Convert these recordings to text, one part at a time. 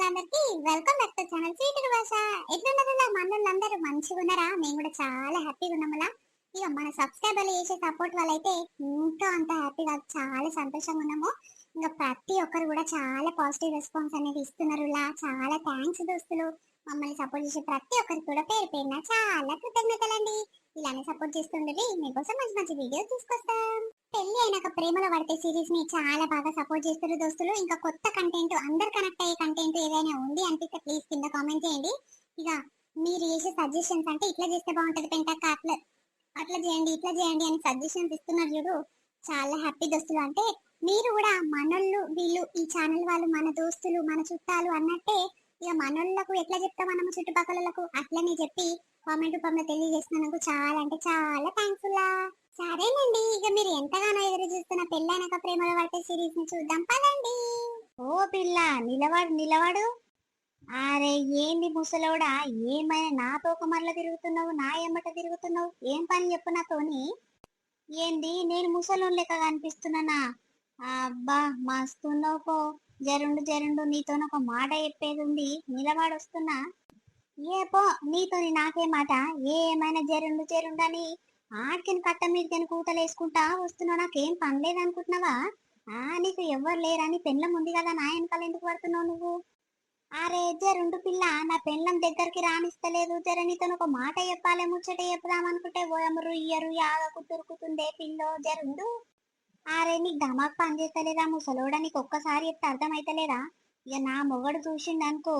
ప్రేక్షకులందరికీ welcome back to channel సీటు భాష ఎట్లున్నదిలా మనోళ్ళందరూ మంచిగా ఉన్నారా మేము కూడా చాలా హ్యాపీగా ఉన్నాములా ఇక మన సబ్స్క్రైబర్లు చేసే సపోర్ట్ వాళ్ళైతే ఇంకా అంత హ్యాపీగా చాలా సంతోషంగా ఉన్నాము. ఇంకా ప్రతి ఒక్కరు కూడా చాలా పాజిటివ్ రెస్పాన్స్ అనేది ఇస్తున్నారులా చాలా థ్యాంక్స్ దోస్తులు. మమ్మల్ని సపోర్ట్ చేసే ప్రతి ఒక్కరికి కూడా పేరు పేరున చాలా కృతజ్ఞతలండి. ఇలానే సపోర్ట్ చేస్తుండ్రి మీకోసం మంచి మంచి వీడియోస్ తీసుకొస్తాం. పెళ్ళి అయినాక ప్రేమలో పడితే సిరీస్ని చాలా బాగా సపోర్ట్ చేస్తారు దోస్తులు. ఇంకా కొత్త కంటెంట్ అందరు కనెక్ట్ అయ్యే కంటెంట్ ఏదైనా ఉంది అనిపిస్తే ప్లీజ్ కింద కామెంట్ చేయండి. ఇక మీరు చేసే సజెషన్స్ అంటే ఇట్లా చేస్తే బాగుంటది పెంటాక అట్లా అట్లా చేయండి ఇట్లా చేయండి అని సజెషన్స్ ఇస్తున్నారు చూడు. చాలా హ్యాపీ దోస్తులు. అంటే మీరు కూడా మనోళ్ళు వీళ్ళు ఈ ఛానల్ వాళ్ళు మన దోస్తులు మన చుట్టాలు అన్నట్టే ఇక మనోళ్ళకు ఎట్లా చెప్తాం మనము చుట్టుపక్కలకు అట్లనే చెప్పి కామెంట్ రూపంలో తెలియజేసినందుకు చాలా అంటే చాలా థ్యాంక్ఫుల్ సరేనండి ఇక మీరు ఎంతగానో ఎదురు చూస్తున్న పెళ్ళైనక ప్రేమలో పట్టే సిరీస్ని చూద్దాం. పదండి. ఓ పిల్ల నిలవాడు నిలవాడు. అరే ఏంది ముసలోడా? ఏమైనా నా తోకమర్ల తిరుగుతున్నావు నా ఎమ్మట తిరుగుతున్నావు? ఏం పని చెప్పు నాతోని? ఏంది నేను ముసలోన్ లెక్క కనిపిస్తున్నానా అబ్బా మస్తున్నావు పో. జరుండు జరుండు నీతో ఒక మాట చెప్పేది ఉంది నిలబడొస్తున్నా. ఏ పో నీతోని నాకే మాట. ఏమైనా జరుండు జరుండు అని ఆడికని కట్ట మీదకని కూతలు వేసుకుంటా వస్తున్నావు నాకేం పని లేదనుకుంటున్నావా? ఆ నీకు ఎవ్వరు లేరని పెళ్ళం ఉంది కదా నా వెనకాల ఎందుకు పడుతున్నావు నువ్వు? అరే జరుండు పిల్ల నా పెళ్ళం దగ్గరికి రానిస్తలేదు. జర నీతో ఒక మాట చెప్పాలి ముచ్చట చెప్దామనుకుంటే అనుకుంటే ఓయమ్మరు ఇయ్యరు యాగకు తురుకుతుందే పిల్లో. జరుండు నీకు ధమాక్ పనిచేస్తలేదా ముసలోడా నీకు ఒక్కసారి చెప్తే అర్థమైతలేదా? ఇక నా మొగడు చూసిండనుకో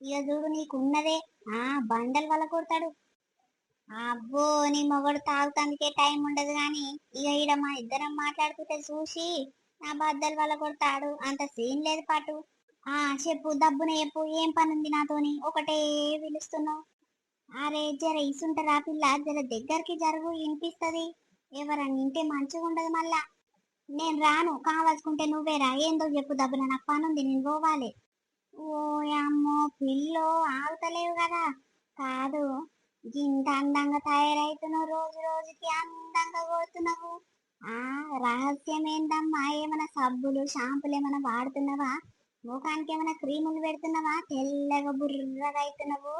ఇక చూడు నీకున్నదే. ఆ బండలు వల్ల కొడతాడు. అబ్బో నీ మొగడు తాగుతందుకే టైం ఉండదు గాని ఇక ఈడ మా ఇద్దరం మాట్లాడుకుంటే చూసి నా బద్దలు వల్ల కొడతాడు. అంత సీన్ లేదు పాటు. ఆ చెప్పు దబ్బున చెప్పు. ఏం పని ఉంది నాతోని? ఒకటే పిలుస్తున్నావు. అరే జర ఇసుంటరా పిల్ల? జర దగ్గరికి జరుగు వినిపిస్తది. ఎవరన్నా ఇంటే మంచిగా ఉండదు మళ్ళా. నేను రాను కావాల్సుకుంటే నువ్వేరా ఏందో చెప్పు దబ్బున నాకు పని ఉంది నేను పోవాలి. ఓ అమ్మో పిల్లో ఆగుతలేవు కదా. కాదు ఇంత అందంగా తయారవుతున్నావు రోజు రోజుకి అందంగా పోతున్నావు. ఆ రహస్యం ఏందమ్మా ఏమైనా సబ్బులు షాంపులు ఏమైనా వాడుతున్నావా? ముఖానికి ఏమైనా క్రీములు పెడుతున్నావా? తెల్లగా బుర్రగా అవుతున్నావు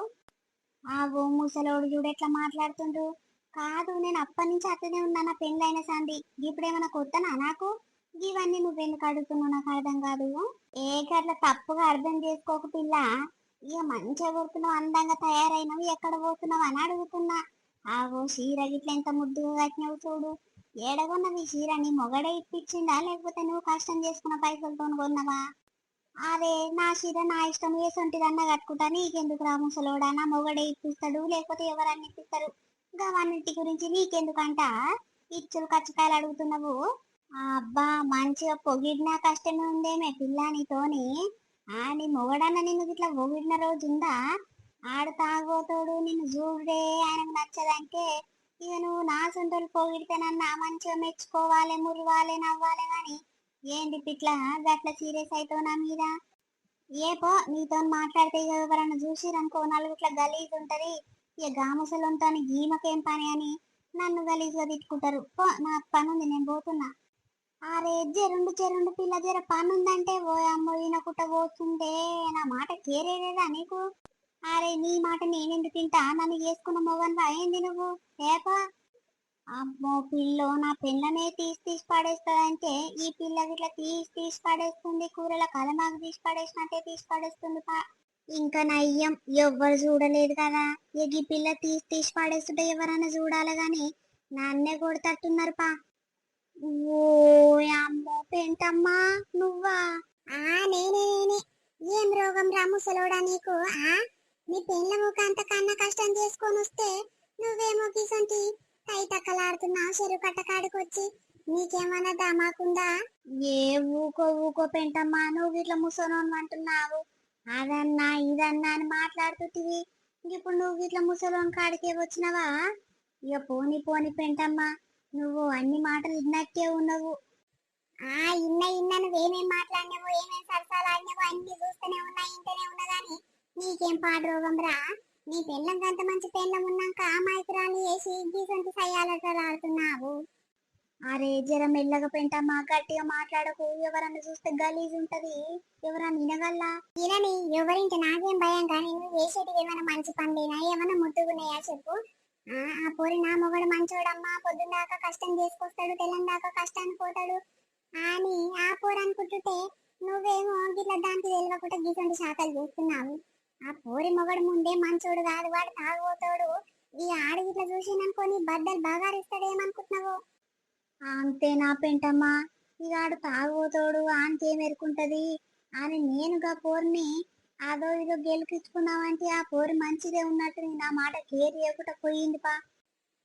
ఆ ఓ ముసలోడు చూడు ఎట్లా మాట్లాడుతుండ్రు కాదు నేను అప్పటి నుంచి అట్లనే ఉన్నా. నా పెళ్ళైన సంది ఇప్పుడు ఏమైనా కొత్తనా నాకు? ఇవన్నీ నువ్వెందుకు అడుగుతున్నావు? నాకు అర్థం కాదు. ఏ అట్లా తప్పుగా అర్థం చేసుకోక పిల్ల. ఇక మంచిగా కొడుతున్నావు అందంగా తయారైనవి ఎక్కడ పోతున్నావు అని అడుగుతున్నా. ఆగో చీర గిట్ల ఎంత ముద్దుగా కట్టినావు చూడు. ఏడగొన్నవి చీర నీ మొగడే ఇప్పించిందా? లేకపోతే నువ్వు కష్టం చేసుకున్న పైసలతో కొన్నావా? అరే నా చీర నా ఇష్టం ఏ సొంటిదన్నా కట్టుకుంటా. నీకెందుకు రా ముసలోడా? నా మొగడే ఇప్పిస్తాడు లేకపోతే ఎవరన్నా ఇప్పిస్తారు? గవన్నిటి గురించి నీకెందుకంట? ఇచ్చులు కచ్చకాయలు అడుగుతున్నావు. అబ్బా మంచిగా పొగిడినా కష్టమే ఉందేమే పిల్ల నీతోని. ఆ నీ మొగడన్న నిన్ను ఇట్లా పొగిడిన రోజు ఉందా ఆడు తాగోతోడు నిన్ను చూడే ఆయనకు నచ్చదంటే ఇక నువ్వు నా సొంతలు పొగిడితేనన్నా మంచిగా మెచ్చుకోవాలి మురవాలి నవ్వాలి కానీ ఏంటి ఇట్లా గట్ల సీరియస్ అవుతావు నా మీద? ఏ పో నీతో మాట్లాడితే ఎవరన్నా చూసిరనుకో నలుగుట్ల గలీజ్ ఉంటది ఇక గాముసలుంతో గీమకేం పని అని నన్ను గలీజ్గా తిట్టుకుంటారు. నాకు నా పని ఉంది నేను పోతున్నా. అరే జరుండు జరుండు పిల్ల జర పని ఉందంటే ఓ అమ్మో ఈయనకుట్ట పోతుండే నా మాట కేరేదా నీకు? అరే నీ మాట నేనెందుకు తింటా? నన్ను చేసుకున్న మొగన్ ఏంది నువ్వు? ఏపా అమ్మో పిల్లో నా పిల్లనే తీసి తీసి పడేస్తుందంటే ఈ పిల్ల ఇట్లా తీసి తీసి పడేస్తుంది కూరల కలమాకు తీసి పడేసినట్టే తీసి పడేస్తుంది పా. ఇంకా నయ్యం ఎవ్వరు చూడలేదు కదా. ఎగి పిల్ల తీసి తీసి పడేస్తుంటే ఎవరైనా చూడాలి గాని నన్నే కొడతట్టున్నారు పా. ఓ అమ్మో పెంటమ్మా నువ్వా? ఆ నేనే నేనే. ఏం రోగం రా ముసలోడా నీకు ఆ? నీ పెళ్ళ ముఖాంత కన్న కష్టం చేసుకొని వస్తే నువ్వేమో కిసంటి తైతక్కలాడుతున్నా చెరువు కట్టకాడికొచ్చి నీకేమన్నా దమాకుందా ఏ ఊకో ఊకో పెంటమ్మా నువ్వు ఇట్లా ముసలోను అంటున్నావు. అదన్నా ఇదన్నా అని మాట్లాడుతుంటివి. ఇప్పుడు నువ్వు ఇట్లా ముసలోని కాడికి వచ్చినావా? ఇక పోని పోని పెంటమ్మా నువ్వు అన్ని మాటలు విన్నట్టే ఉన్నావు. ఆ ఇన్న ఇన్న నువ్వేమేం మాట్లాడినావో ఏమేం సరసాలు ఆడినావో అన్ని చూస్తూనే ఉన్నా ఇంటనే ఉన్నా నీకేం పాడు రోగం రా? నీ పెళ్ళం కంత మంచి పెళ్ళం ఉన్నాక అమాయకురాలు వేసి గీసంటి సయ్యాలతో ఆడుతున్నావు. అరే జర మెల్లగా పెంటమ్మా గట్టిగా మాట్లాడకు. ఎవరన్నా చూస్తే గలీజ్ ఉంటది. ఎవరన్నా వినగల్లా వినని ఎవరింటి నాకేం భయం కానీ నువ్వు చేసేది ఏమైనా మంచి పనులేనా? ఏమైనా ముట్టుకున్నాయా చెప్పు. ఆ పోరి నా మొగడు మంచోడమ్మా పొద్దున్న దాకా కష్టం చేసుకొస్తాడు తెల్లం దాకా కష్టానికి పోతాడు. అని ఆ పోరు అనుకుంటుంటే నువ్వేమో గిట్ల దానికి తెలియకుండా గీసండి శాఖలు చేస్తున్నావు. ఆ పోరి మొగడు ముందే మంచోడు కాదు వాడు తాగుపోతాడు ఈ ఆడగిట్ల గిట్ల చూసిననుకొని బద్దలు బాగా ఇస్తాడేమనుకుంటున్నావు అంతే నా పెంటమ్మా. ఇక ఆడు తాగుపోతాడు ఆంటీ ఎరుకుంటది అని నేనుగా పోరిని అదో ఇదో గెలిపించుకున్నావంటే ఆ పోరి మంచిదే ఉన్నట్టు నా మాట కేర్ చేయకుండా పోయింది పా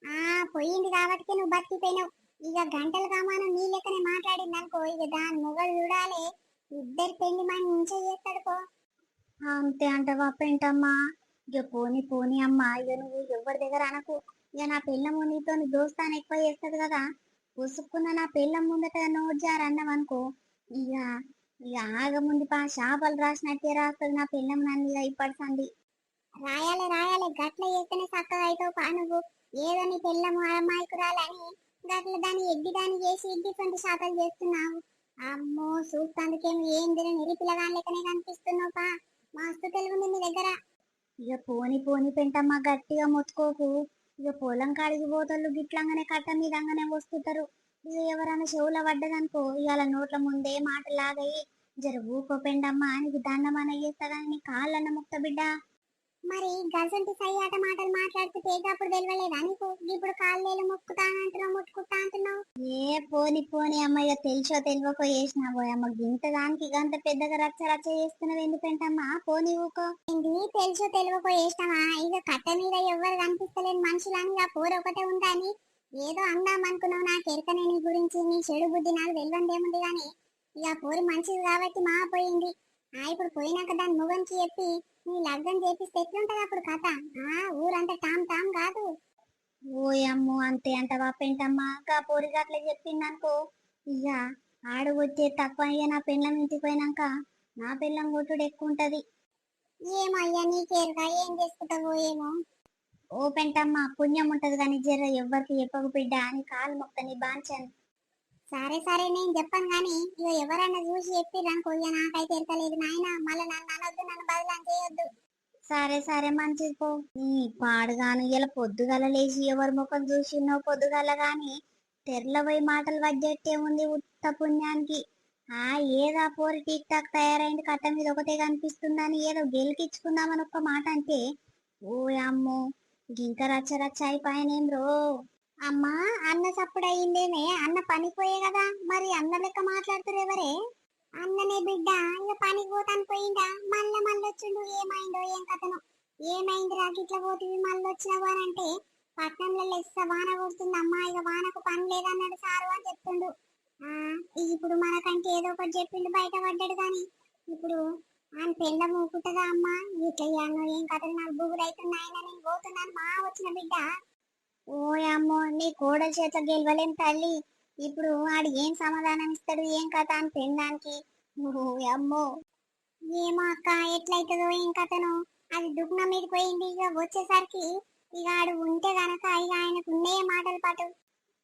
ఆ పోయింది కాబట్టి నువ్వు బతికిపోయినావు. ఇక గంటలు కామానం నీ లెక్కనే మాట్లాడింది అనుకో ఇక దాని మొగలు చూడాలి. ఇద్దరు పెళ్ళి మంచిగా చేస్తాడు పో. అంతే అంటవా పెంటమ్మా. ఇక పోని పోని అమ్మా ఇక నువ్వు ఎవరి దగ్గర అనకు. ఇక నా పిల్లము నీతో దోస్తాను ఎక్కువ చేస్తుంది కదా. పూసుకున్న నా పిల్లం ముందట నోట్ జార్ అన్నాం అనుకో ఇక ఇక ఆగముంది పా చేపలు రాసినట్టే రాస్తుంది నా పిల్లం నన్ను ఇక ఇప్పటిసంది రాయాలి రాయాలి గట్ల చేస్తేనే చక్కగా అవుతావు పా నువ్వు. ఏదో నీ పిల్లము అమాయకురాలని గట్ల దాన్ని ఎగ్గి దాన్ని చేసి ఎగ్గి సొంత శాతలు చేస్తున్నావు. అమ్మో చూస్తాందుకేమి ఏం తిన నిరిపిల్లగాని లెక్కనే కనిపిస్తున్నావు పా. మస్తు తెలుగుంది నీ దగ్గర. ఇక పోని పోని పెంటమ్మ గట్టిగా మొత్తుకోకు. ఇక పొలం కాడికి పోతాళ్ళు గిట్లంగానే కట్ట మీదంగానే వస్తుంటారు ఇక ఎవరైనా చెవుల పడ్డదనుకో ఇవాళ నోట్ల ముందే మాటలాగయి జర ఊకోపెండమ్మా నీకు దండమన చేస్తా కానీ నీ కాళ్ళన్న ముక్త బిడ్డ. మరి గజంటి సయ్యాట మాటలు మాట్లాడుతూ అప్పుడు తెలియలేదా నీకు? ఇప్పుడు కాళ్ళు మొక్కుతానంటున్నావు ముట్టుకుంటా అంటున్నావు. ఏ పోని పోని అమ్మ ఇక తెలిసో తెలియకో చేసినావో అమ్మ గింత దానికి గంత పెద్దగా రచ్చ రచ్చ చేస్తున్నావు ఎందుకంటమ్మా? పోని ఊకో. ఏంది? తెలుసో తెలియకో చేసినావా? ఇక కట్ట మీద ఎవరు కనిపిస్తలేని మనుషులని ఆ పోరు ఒకటే ఉందని ఏదో అందాం అనుకున్నావు నాకు ఎరకనే నీ గురించి నీ చెడు బుద్ధి నాకు తెలియందేముంది గాని ఇక పోరు మంచిది కాబట్టి మా పోయింది ఆ ఇప్పుడు పోయినాక దాని మొగంకి చెప్పి నీ లగ్గం చేపిస్తే ఎట్లుంటది అప్పుడు కథ? ఆ ఊరంతా టామ్ టామ్ కాదు. ఓయమ్మో అంతే అంటవా పెంటమ్మా గా పోరి గట్ల చెప్పిందనుకో. ఇక ఆడు వచ్చే తక్కువ అయ్యా నా పెళ్ళం ఇంటికి పోయినాక నా పెళ్ళం కొట్టుడు ఎక్కువ ఉంటది ఏమో అయ్యా నీకేరుగా ఏం చేసుకుంటావో ఏమో? ఓ పెంటమ్మ పుణ్యం ఉంటది కానీ జర ఎవ్వరికి చెప్పకు బిడ్డ అని కాలు మొక్కని బాంచాను. సరే సరే నేను చెప్పాను కానీ ఇక ఎవరైనా చూసి చెప్పిర్రనుకో ఇక నాకైతే ఎరకలేదు నాయన మళ్ళీ నన్ను అనొద్దు నన్ను బదులు చేయొద్దు. సరే సరే మంచిది పో. ఈ పాడుగాను ఇలా పొద్దుగల లేచి ఎవరి ముఖం చూసినో పొద్దుగల గాని తెరలపోయి మాటలు వజ్జెట్టే ఉంది ఉత్త పుణ్యానికి. ఆ ఏదా పోరి టీక్ టాక్ తయారైంది కట్ట మీద ఒకటే కనిపిస్తుందని ఏదో గెలికిచ్చుకుందామని ఒక్క మాట అంటే ఓ అమ్మో ఇంకా రచ్చ రచ్చ అయిపోయానేం రో అమ్మా అన్న చప్పుడు అయిందేమే అన్న పనిపోయే కదా. మరి అన్న లెక్క మాట్లాడుతురు ఎవరే? అన్ననే బిడ్డ ఇక పనికి పోతాను పోయిందా మళ్ళా మళ్ళీ ఏమైందో ఏం కథను. ఏమైంది రా గిట్ల పోతివి మళ్ళీ అని అంటే పట్నంలో లెస్స వాన కొడుతుంది అమ్మా ఇక వానకు పని లేదన్నాడు సారు అని చెప్తుండు. ఇప్పుడు మనకంటే ఏదో ఒకటి చెప్పిండు బయట పడ్డాడు కానీ ఇప్పుడు ఆయన పెళ్ళ మూకుంటుందా అమ్మా? ఇట్లా ఏం కథలు నాకు బుగుడు అవుతున్నాయన నేను పోతున్నాను మా వచ్చిన బిడ్డ. ఓయమ్మో నీ కోడల చేత గెలవలేం తల్లి. ఇప్పుడు వాడు ఏం సమాధానం ఇస్తాడు ఏం కథ అని పెళ్ళడానికి అమ్మో ఏమో అక్క ఎట్లయితుందో ఏం కథను. అది దుగ్న మీద పోయింది ఇక వచ్చేసరికి ఇక ఆడు ఉంటే గనక ఇక ఆయనకు ఉండే మాటలు పాటు.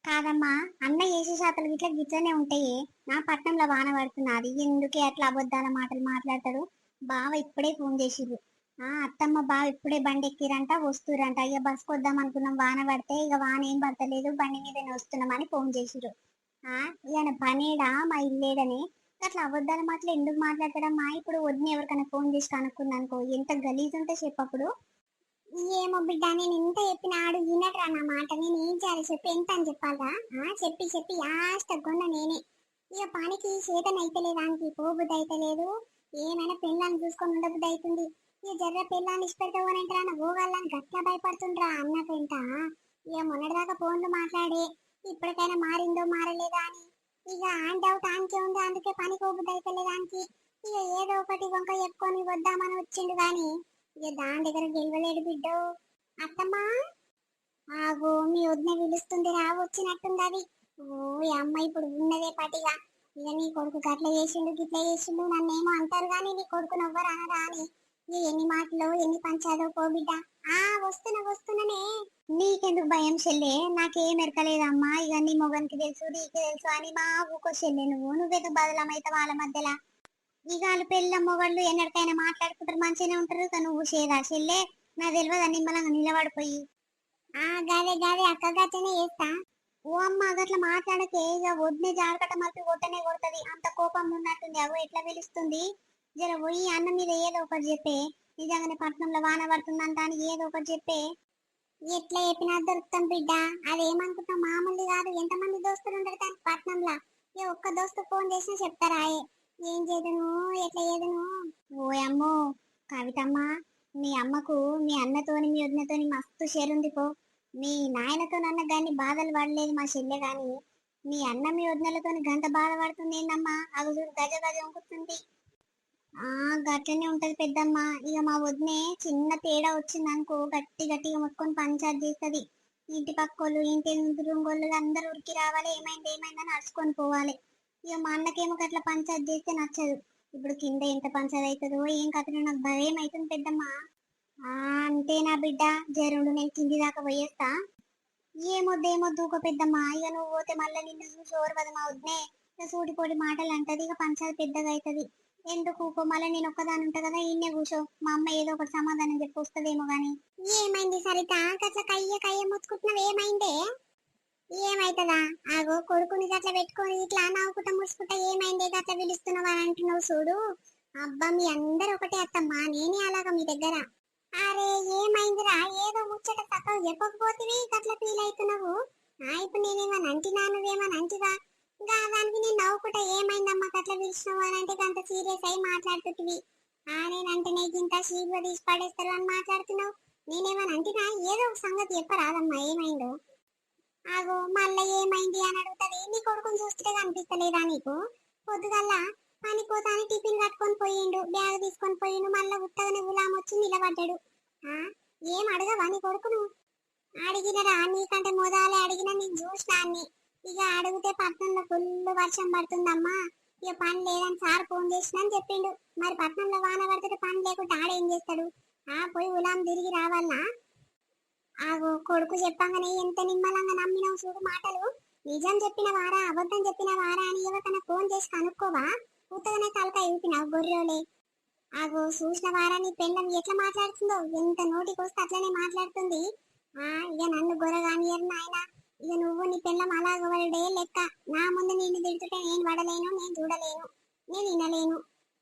కాదమ్మా అన్న చేసే శాతలు గిట్ల గిట్లనే ఉంటాయి. నా పట్నంలో వాన పడుతున్నది. ఎందుకే అట్లా అబద్ధాల మాటలు మాట్లాడతాడు? బావ ఇప్పుడే ఫోన్ చేసిర్రు. ఆ అత్తమ్మ బావ ఇప్పుడే బండి ఎక్కిరంట వస్తురంట ఇక బస్సుకు వద్దాం అనుకున్నాం. వాన పడితే ఇక వాన ఏం పడతలేదు. బండి మీదనే వస్తున్నామని ఫోన్ చేసిరు ఆ ఈయన పనేడా? మా ఇల్లేడని. అట్లా అబద్ధాల మాటలు ఎందుకు మాట్లాడతాడమ్మా? ఇప్పుడు వద్దని ఎవరికైనా ఫోన్ చేసి కనుక్కున్నానుకో ఎంత గలీజ్ ఉంటే చెప్పప్పుడు ఏమో బిడ్డ నేను ఎంత చెప్పిన ఆడు వినట్రా నా మాట. నేను ఏం చేయాలి చెప్పి ఎంత అని చెప్పాలా ఆ చెప్పి చెప్పి లాస్ట్ గొండ నేనే. ఇక పనికి చేతన అయితలేదు దానికి పోబుద్ది అయితలేదు ఏమైనా పెళ్ళాన్ని చూసుకొని ఉండబుద్ది అవుతుంది ఈ జర్ర పెళ్ళాన్ని ఇష్టపెడతావు అని అంటే నా పోగాలని భయపడుతుండ్రా అన్న ఇక మొన్నటిదాకా ఫోన్లు మాట్లాడి ఇప్పటికైనా మారిందో మారలేదా అని? ఇక ఆన్ డౌట్ ఆన్కే ఉంది అందుకే పని పోబుద్ది అయిపోలేదానికి ఇక ఏదో ఒకటి వంక చెప్పుకొని వద్దామని వచ్చిండు గాని ఇక దాని దగ్గర గెలవలేడు బిడ్డో. అత్తమ్మా ఆగో మీ వదిన పిలుస్తుంది రా వచ్చినట్టుంది అది. ఓ అమ్మ ఇప్పుడు ఉన్నదే పటిగా ఇక నీ కొడుకు గట్ల చేసిండు గిట్ల చేసిండు నన్నేమో అంటారు కానీ నీ కొడుకు నవ్వరా అని ఎన్ని మాటలు ఎన్ని పంచాదో పో బిడ్డ. ఆ వస్తున్నా వస్తున్నానే. నీకెందుకు భయం చెల్లె? నాకేం ఎరకలేదమ్మా. ఇక నీ మొగనికి తెలుసు నీకు తెలుసు అని మా ఊకో చెల్లె నువ్వు. నువ్వెందుకు బదులమైతే వాళ్ళ మధ్యలో? ఇక వాళ్ళు పెళ్ళ మొగళ్ళు ఎన్నడికైనా మాట్లాడుకుంటారు మంచిగానే ఉంటారు ఇక నువ్వు చేదా చెల్లె? నా తెలియదు నిమ్మలంగా నిలబడిపోయి. ఆ గాదే గాదే అక్క గట్టనే వేస్తా ఓ అమ్మ గట్ల మాట్లాడకే ఇక వద్నే జాగ్రత్త మలిపి కొట్టనే కొడుతుంది. అంత కోపం ఉన్నట్టుంది అగో ఎట్లా పిలుస్తుంది జర పోయి అన్న మీద ఏదో ఒకటి చెప్పే. నిజంగానే పట్నంలో వాన పడుతుందంట అని ఏదో ఒకటి చెప్పే. ఎట్లా చెప్పినా దొరుకుతాం బిడ్డ. అదేమనుకుంటాం మామూలు కాదు. ఎంతమంది దోస్తులు ఉంటారు కానీ పట్నంలో? ఏ ఒక్క దోస్తు ఫోన్ చేసినా చెప్తారా ఏం చేదును? ఎట్లా చేయదును ఓ అమ్మో! కవితమ్మ మీ అమ్మకు మీ అన్నతోని మీ వదినతోని మస్తు షేరుంది పో. మీ నాయనతో నన్న గాని బాధలు పడలేదు మా చెల్లె గాని. మీ అన్న మీ వదినలతోని గంట బాధపడుతుంది ఏందమ్మా అది గజ గజ వంకుతుంది గట్లనే ఉంటది పెద్దమ్మ. ఇక మా వదినే చిన్న తేడా వచ్చింది అనుకో గట్టి గట్టిగా మొత్తుకొని పంచాయత్ చేస్తుంది. ఇంటి పక్కోళ్ళు ఇంటి ఎదురుంగోళ్ళు అందరూ ఉరికి రావాలి ఏమైంది ఏమైందని అరుచుకొని పోవాలి. ఇక మా అన్నకేమో అట్లా పంచాయత్ చేస్తే నచ్చదు. ఇప్పుడు కింద ఎంత పంచాయత్ అవుతుందో ఏం కథనో నాకు భయం అవుతుంది పెద్దమ్మ. అంతేనా బిడ్డ. జరుడు నేను కింది దాకా పోయేస్తా. ఏమొద్దు ఏమొద్దు ఒక పెద్దమ్మ. ఇక నువ్వు పోతే మళ్ళీ నిన్ను చూసి ఓర్వదు మా వద్దే ఇక సూటిపోటి మాటలు అంటది ఇక పంచాది పెద్దగా అవుతుంది ఎందుకు మళ్ళీ నేను ఒక్కదాని ఉంటా కదా ఈయనే కూర్చో. మా అమ్మ ఏదో ఒకటి సమాధానం చెప్పి వస్తుందేమో గాని. ఏమైంది సరిత? గట్ల కయ్య కయ్య ముచ్చుకుంటున్నావు ఏమైందే? ఏమైతుందా? ఆగో కొడుకుని గట్ల పెట్టుకొని ఇట్లా నవ్వుకుంటా ముడుచుకుంటా ఏమైంది? గట్ల పిలుస్తున్నావు అని అంటున్నావు చూడు. అబ్బా మీ అందరు ఒకటే అత్తమ్మా. నేనే అలాగా మీ దగ్గర. అరే ఏమైందిరా? ఏదో ముచ్చట తక్కువ చెప్పకపోతే గట్ల ఫీల్ అవుతున్నావు? ఇప్పుడు నేనేమన్నా అంటినా? నువ్వేమన్నా అంటివా? ఇంకా దానికి నేను నవ్వుకుంటా ఏమైందమ్మా అట్లా పిలిచినావు? అని అంటే అంత సీరియస్ అయి మాట్లాడుతుంటివి. ఆ నేనంటే నీకు ఇంత సీరియస్ తీసి పడేస్తారు అని మాట్లాడుతున్నావు. నేనేమని అంటినా ఏదో ఒక సంగతి చెప్పరాదమ్మా ఏమైందో? ఆగో మళ్ళీ ఏమైంది? అని అడుగుతుంది. నీ కొడుకుని చూస్తే కనిపిస్తలేదా నీకు? పొద్దుగల్లా పనిపోతాని టిఫిన్ కట్టుకొని పోయిండు బ్యాగ్ తీసుకొని పోయిండు మళ్ళీ ఉత్తగానే గులాం వచ్చి నిలబడ్డాడు. ఆ ఏం అడగవా నీ కొడుకును? అడిగినరా నీకంటే మొదలే అడిగినా నేను చూసినా అన్నీ. ఇక అడిగితే పట్నంలో ఫుల్ వర్షం పడుతుందమ్మా. ఇక పని లేదని సార్ ఫోన్ చేసిన అని చెప్పిండు. మరి పట్నంలో వాన పడితే పని లేకుండా ఆడేం చేస్తాడు? ఆ పోయి ఉలాం తిరిగి రావాలనా ఆ కొడుకు చెప్పంగానే ఎంత నిమ్మలంగా నమ్మినావు చూడు మాటలు. నిజం చెప్పిన వారా అబద్ధం చెప్పిన వారా అని ఎవరికైనా ఫోన్ చేసి కనుక్కోవా? ఉత్తగానే తలకాయ ఊపినావు గొర్రెలే. ఆగో చూసిన వారా నీ పెళ్ళం ఎట్లా మాట్లాడుతుందో? ఎంత నోటికి వస్తే అట్లనే మాట్లాడుతుంది. ఆ ఇక నన్ను గొర్రె కానియరు నాయన. ఇక నువ్వు నీ పెళ్ళం అలాగ వరడే లెక్క. నా ముందు నిన్ను తిడుతుంటే నేను పడలేను నేను చూడలేను నేను వినలేను.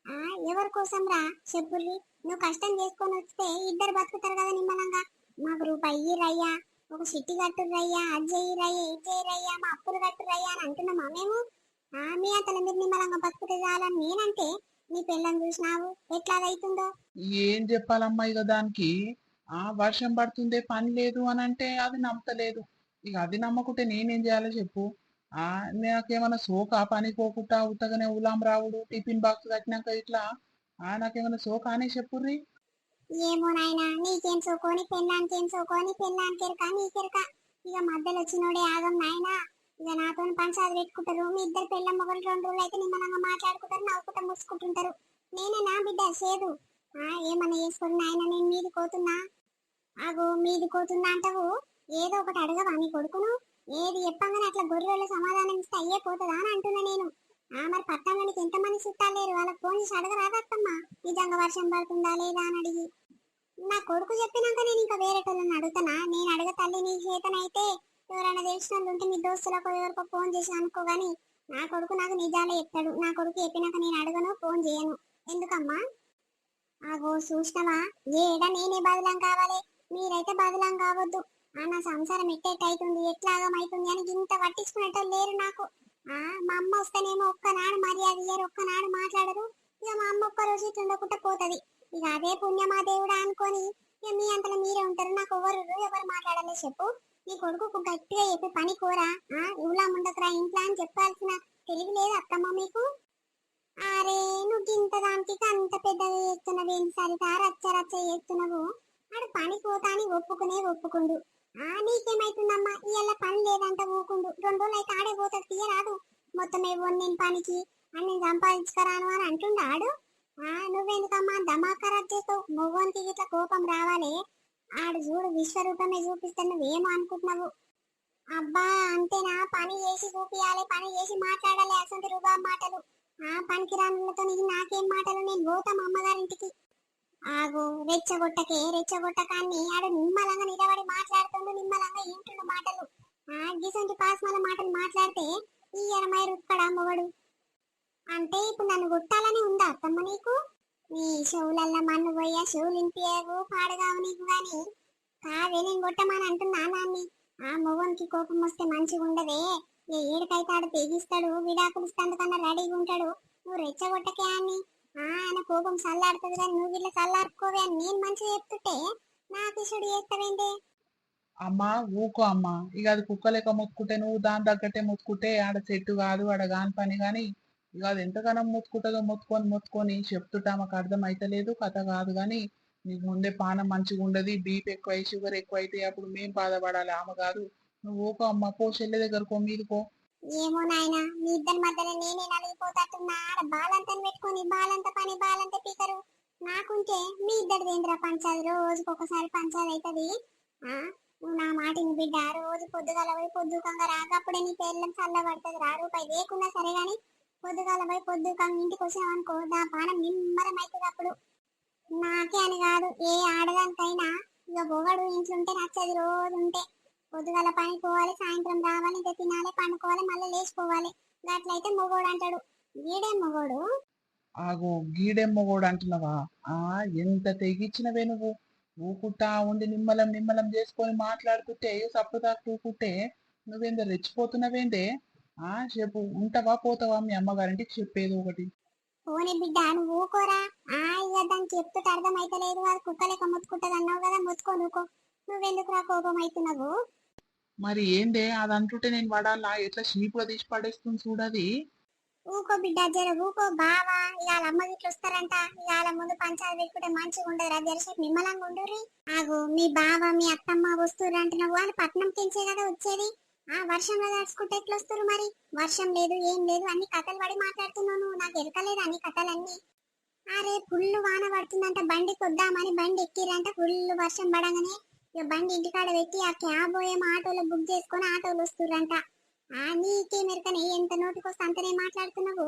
ఆ ఎవరి కోసం రా చెప్పుర్రి? నువ్వు కష్టం చేసుకొని వస్తే ఇద్దరు బతుకుతారు కదా నిమ్మలంగా. మాకు రూపాయి రయ్యా ఒక సిట్టి కట్టుర్రయ్యా అది చెయ్యిరయ్యా ఇది రయ్యా మా అప్పులు కట్టురయ్యా అని అంటున్నామా మేము? ఆ మీ అతల మీరు నిమ్మలంగా బతుకుతే చాలని నేనంటే నీ పిల్లని చూసినావు ఎట్లా అవుతుందో ఏం చెప్పాలమ్మా ఇక దానికి? ఆ వర్షం పడుతుందే పని లేదు అని అంటే అది నమ్మతలేదు. ఇక అది నమ్మకుంటే నేనేం చేయాలో చెప్పు. ఆ నాకేమైనా సోకా? పని పోకుండా ఉత్తగానే ఉలాం రావుడు టిఫిన్ బాక్స్ కట్టినాక ఇట్లా? ఆ నాకేమైనా సోకా అనే చెప్పుర్రి? ఏమో నాయనా నీకేం సోకోని పెళ్ళానికి ఏం సోకోని పెళ్ళానికి ఎరక నీకెరక? ఇక మధ్యలో వచ్చినోడే ఆగం నాయనా. ఇక నాతో పంచాది పెట్టుకుంటారు. మీ ఇద్దరు పెళ్ళ మొగలు రెండు రోజులు అయితే నిమ్మలంగా మాట్లాడుకుంటారు నవ్వుకుంటా ముసుకుంటుంటారు. నేనే నా బిడ్డ సేదు. ఆ ఏమన్నా చేసుకుని నాయన నేను మీది కోతున్నా? ఆగో మీది కోతున్నా అంటావు? ఏదో ఒకటి అడగవా నీ కొడుకును? ఏది చెప్పంగానే అట్లా గొర్రెలు సమాధానం ఇస్తే అయ్యే పోతుందా అని అంటున్నా నేను. ఆ మరి పట్టణానికి ఎంతమంది చుట్టాలు లేరు? వాళ్ళకి ఫోన్ చేసి అడగరాదత్తమ్మా నిజంగా వర్షం పడుతుందా లేదా అని అడిగి. నా కొడుకు చెప్పినాక నేను ఇంకా వేరే వాళ్ళని అడుగుతానా? నేను అడగ తల్లి నీ చేతనైతే ఎవరైనా తెలిసిన ఉంటే మీ దోస్తులకు ఎవరికో ఫోన్ చేసి అనుకో గాని నా కొడుకు నాకు నిజాలే చెప్తాడు. నా కొడుకు చెప్పినాక నేను అడగను ఫోన్ చేయను. ఎందుకమ్మా? ఆగో చూసినవా ఏడా నేనే బదులం కావాలి? మీరైతే బదులం కావద్దు. నా సంసారం ఎట్టేటైతుంది ఎట్లాగమైతుంది అని ఇంత పట్టించుకునేటోళ్ళు లేరు నాకు. ఆ మా అమ్మ వస్తేనేమో ఒక్కనాడు మర్యాద ఇయ్యరు ఒక్కనాడు మాట్లాడరు. ఇక మా అమ్మ ఒక్క రోజు ఇట్లా ఉండకుండా పోతుంది. ఇక అదే పుణ్యమా దేవుడా అనుకొని ఇక మీ అంతలో మీరే ఉంటారు. నాకు ఎవరు ఎవరు మాట్లాడాలి చెప్పు. నీ కొడుకు గట్టిగా చెప్పి పని కోరా. ఆ ఇవ్లా ఉండకురా ఇంట్లో అని చెప్పాల్సిన తెలివి లేదు అత్తమ్మ మీకు? అరే నువ్వు ఇంత దానికి అంత పెద్దగా చేస్తున్నావు. ఏంటి సరితా రచ్చ రచ్చ చేస్తున్నావు? ఆడు పని పోతాని ఒప్పుకునే ఒప్పుకుండు. ఆ నీకేమైతుందమ్మా? ఇవాళ పని లేదంట ఊకుండు. రెండు రోజులు అయితే ఆడే పోతాడు తీయరాదు. మొత్తం ఏవో నేను పనికి. అని నేను సంపాదించుకరాను అని అంటుండు ఆడు. ఆ నువ్వెందుకమ్మా? దమాకరాజ్ చేస్తావు. మొగోనికి ఇట్లా కోపం రావాలి. ఆడు చూడు విశ్వరూపమే చూపిస్తే నువ్వేమో అనుకుంటున్నావు. అబ్బా అంతేనా? పని చేసి చూపియాలి పని చేసి మాట్లాడాలి అసలు రూబా మాటలు. ఆ పనికిరానులతో నీకు నాకేం మాటలు? నేను పోతాం అమ్మగారింటికి. ఆగు రెచ్చగొట్టకే రెచ్చగొట్టకాన్ని. ఆడు నిమ్మలంగా నిలబడి మాట్లాడుతుండు నిమ్మలంగా ఏంటుండు మాటలు? ఆ గిసంటి పాస్మల మాటలు మాట్లాడితే ఈ ఎనమై రుక్కడా మొగడు అంటే ఇప్పుడు నన్ను కొట్టాలని ఉందా అత్తమ్మ నీకు? నీ చెవులల్ల మన్ను పోయా చెవులు ఇంపియావు పాడగావు నీకు గాని. కాదే నేను కొట్టమని అంటున్నా నాన్ని. ఆ మొగోనికి కోపం వస్తే మంచిగా ఉండదే. ఏ ఏడుకైతే ఆడు తెగిస్తాడు విడాకులు ఇస్తాందుకన్నా రెడీగా ఉంటాడు. నువ్వు రెచ్చగొట్టకే అని ఆయన కోపం చల్లాడుతుంది కానీ నువ్వు ఇట్లా చల్లారుకోవే అని నేను మంచిగా చెప్తుంటే నా కిషుడు చేస్తావేంటి? అమ్మా ఊకో అమ్మా. ఇక అది కుక్క మొత్తుకుంటే నువ్వు దాని తగ్గట్టే మొత్తుకుంటే ఆడ చెట్టు కాదు ఆడ గాని పని కానీ ఇక అది ఎంతగానో మొత్తుకుంటుందో మొత్తుకొని మొత్తుకొని చెప్తుంటా మాకు అర్థం అయితలేదు కథ కాదు కానీ నీకు ముందే పానం మంచిగా ఉండదు బీపీ ఎక్కువ షుగర్ ఎక్కువ అయితే అప్పుడు మేం బాధపడాలి ఆమె కాదు. నువ్వు ఊకో అమ్మ పో చెల్లె దగ్గరకో మీదికో ఏమో నాయన మీ ఇద్దరి మధ్యలో నేనే నలిగిపోతట్టున్నా. ఆడ బాలంతా పెట్టుకొని బాలంత పని బాలంత పీకరు. నాకుంటే మీ ఇద్దరు దేంద్ర పంచాది? రోజుకి ఒకసారి పంచాది అవుతుంది నువ్వు నా మాటిని బిడ్డ. రోజు పొద్దుగాల పోయి పొద్దుకంగా రాకప్పుడే నీ పేర్లం చల్లబడుతుంది. రా రూపాయి లేకున్నా సరే గాని పొద్దుగాల పోయి పొద్దుకంగా ఇంటికి వచ్చినావనుకో దా పానం నిమ్మరం అవుతుంది అప్పుడు. నాకే అని కాదు ఏ ఆడదానికైనా. ఇక బొగడు ఇంట్లో ఉంటే నచ్చది రోజు ఉంటే పొద్దుగాల పనికి పోవాలి సాయంత్రం రావాలి ఇంకా తినాలి పండుకోవాలి మళ్ళీ లేచిపోవాలి. అట్లయితే మొగోడు అంటాడు. వీడే మొగోడు? ఆగో గీడెమ్మ కూడా అంటున్నావా? ఆ ఎంత తెగించినవే నువ్వు. ఊకుట్టా ఉండి నిమ్మలం నిమ్మలం చేసుకొని మాట్లాడుతుంటే సప్పు దాకా ఊకుంటే నువ్వేందో రెచ్చిపోతున్నావేందే? ఆ చెప్పు ఉంటావా పోతావా? మీ అమ్మగారింటికి చెప్పేది ఒకటి. పోనీ బిడ్డ నువ్వు ఊకోరా? ఆ ఇక చెప్తుంటే అర్థమైతలేదు. అది కుక్క లెక్క ముత్తుకుంటది అన్నావు కదా ముత్తుకో నువ్వెందుకు రా కోపం అవుతున్నావు మరి ఏందే? అది అంటుంటే నేను వాడాలా ఎట్లా షీప్గా తీసి పడేస్తుంది చూడది. ఊకో బిడ్డ జర ఊకో బావా. ఇవాళ అమ్మ గిట్ల వస్తారంట. ఇవాళ ముందు పంచాలు పెట్టుకుంటే మంచిగా ఉండదు రా జరసేపు నిమ్మలంగా ఉండుర్రి. ఆగు మీ బావ మీ అత్తమ్మ వస్తుర్రు అంటున్నావు వాళ్ళు పట్నం కించే కదా వచ్చేది. ఆ వర్షంలో దాచుకుంటే ఎట్లా వస్తారు మరి? వర్షం లేదు ఏం లేదు అన్ని కథలు పడి మాట్లాడుతున్నాను నాకు ఎరకలేదు అన్ని కథలన్నీ? అరే ఫుల్ వాన పడుతుందంట. బండి కొద్దామని బండి ఎక్కిరంట ఫుల్ వర్షం పడగానే ఇక బండి ఇంటికాడ పెట్టి ఆ క్యాబ్ ఏమో ఆటోలో బుక్ చేసుకొని ఆటోలు వస్తుర్రంట. ఆ నీకే మెరకనే ఎంత నోటికొస్తే అంతనే మాట్లాడుతున్నావు?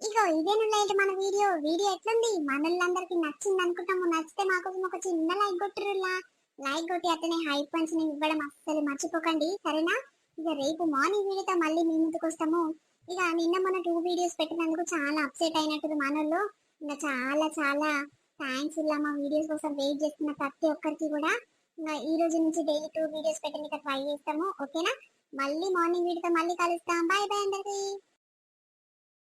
ఇగో ఇదేనులైట్ మన వీడియో. వీడియో ఎట్లుంది? మనల్లందరికి నచ్చింది అనుకుంటాము. నచ్చితే మాకు ఒక చిన్న లైక్ కొట్టురులా లైక్ కొట్టి అతనే హై పాయింట్స్ ఇవ్వడం అస్సలు మర్చిపోకండి. సరేనా? ఇక రేపు మార్నింగ్ వీడియోతో మళ్ళీ మీ ముందుకు వస్తాము. ఇక నిన్న మన టూ వీడియోస్ పెట్టినందుకు చాలా అప్సెట్ అయినట్టు మనల్లో ఇంకా చాలా చాలా థ్యాంక్స్ ఇలా మా వీడియోస్ కోసం వెయిట్ చేస్తున్న ప్రతి ఒక్కరికి కూడా. ఈ రోజు నుంచి డైలీ టూ వీడియోస్ పెట్టండి ట్రై చేస్తాము. ఓకేనా మళ్ళీ మార్నింగ్ వీడితో మళ్ళీ కలుస్తాం. బాయ్ బాయ్ అందరికీ.